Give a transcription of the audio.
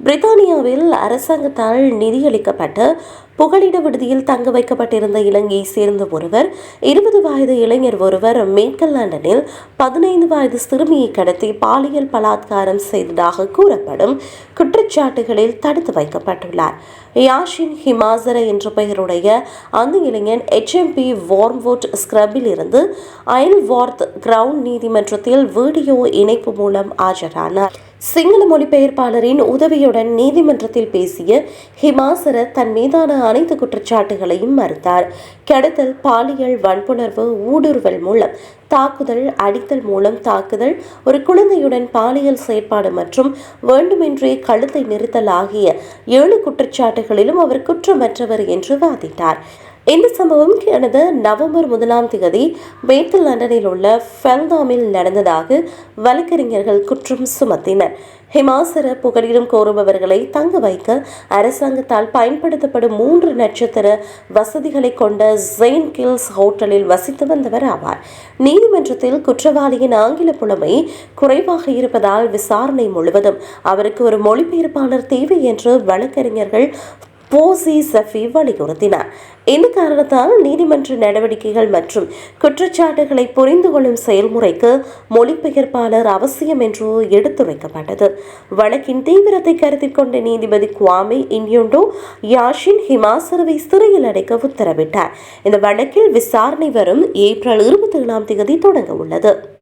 பிரித்தானியாவில் அரசாங்கத்தால் நிதியளிக்கப்பட்ட புகலிட விடுதியில் தங்க வைக்கப்பட்டிருந்த இலங்கையை சேர்ந்த ஒருவர் இருபது வயது இளைஞர் ஒருவர் மேற்கல் லண்டனில் பதினைந்து வயது சிறுமியை கடத்தி பாலியல் பலாத்காரம் செய்ததாக கூறப்படும் குற்றச்சாட்டுகளில் தடுத்து வைக்கப்பட்டுள்ளார். யாஷின் ஹிமாசர என்ற பெயருடைய அந்த இளைஞன் எச்எம்பி வார்ம்வுட் ஸ்க்ரபில் இருந்து அயல்வார்த் கிரவுண்ட் நீதிமன்றத்தில் வீடியோ இணைப்பு மூலம் ஆஜரானார். சிங்கள மொழிபெயர்ப்பாளரின் உதவியுடன் நீதிமன்றத்தில் பேசிய ஹிமாசர தன் மீதான அனைத்து குற்றச்சாட்டுகளையும் மறுத்தார். கடத்தல் பாலியல் வன்புணர்வு ஊடுருவல் மூலம் தாக்குதல் அடித்தல் மூலம் தாக்குதல் ஒரு குழந்தையுடன் பாலியல் செயற்பாடு மற்றும் வேண்டுமென்றே கழுத்தை நிறுத்தல் ஆகிய ஏழு குற்றச்சாட்டுகளிலும் அவர் குற்றமற்றவர் என்று வாதிட்டார். இந்த சம்பவம் கடந்த நவம்பர் முதலாம் தேதி மேற்கு லண்டனில் உள்ள ஃபெல்தாமில் நடந்ததாக வழக்கறிஞர்கள் குற்றம் சுமத்தினர். ஹிமாசர புகலிடம் கோருபவர்களை தங்க வைக்க அரசாங்கத்தால் பயன்படுத்தப்படும் மூன்று நட்சத்திர வசதிகளை கொண்ட ஜெயின் கில்ஸ் ஹோட்டலில் வசித்து வந்தவர் ஆவார். நீதிமன்றத்தில் குற்றவாளியின் ஆங்கில புலமை குறைவாக இருப்பதால் விசாரணை முழுவதும் அவருக்கு ஒரு மொழிபெயர்ப்பாளர் தேவை என்று வழக்கறிஞர்கள் போசி சஃபி வலியுறுத்தினார். இந்த காரணத்தால் நீதிமன்ற நடவடிக்கைகள் மற்றும் குற்றச்சாட்டுகளை புரிந்து கொள்ளும் செயல்முறைக்கு மொழிபெயர்ப்பாளர் அவசியம் என்று எடுத்துரைக்கப்பட்டது. வழக்கின் தீவிரத்தை கருத்தில் கொண்ட நீதிபதி குவாமி இன்யோண்டோ யாஷின் ஹிமாசரவை சிறையில் அடைக்க உத்தரவிட்டார். இந்த வழக்கில் விசாரணை வரும் ஏப்ரல் இருபத்தி ஏழாம் தேதி தொடங்க உள்ளது.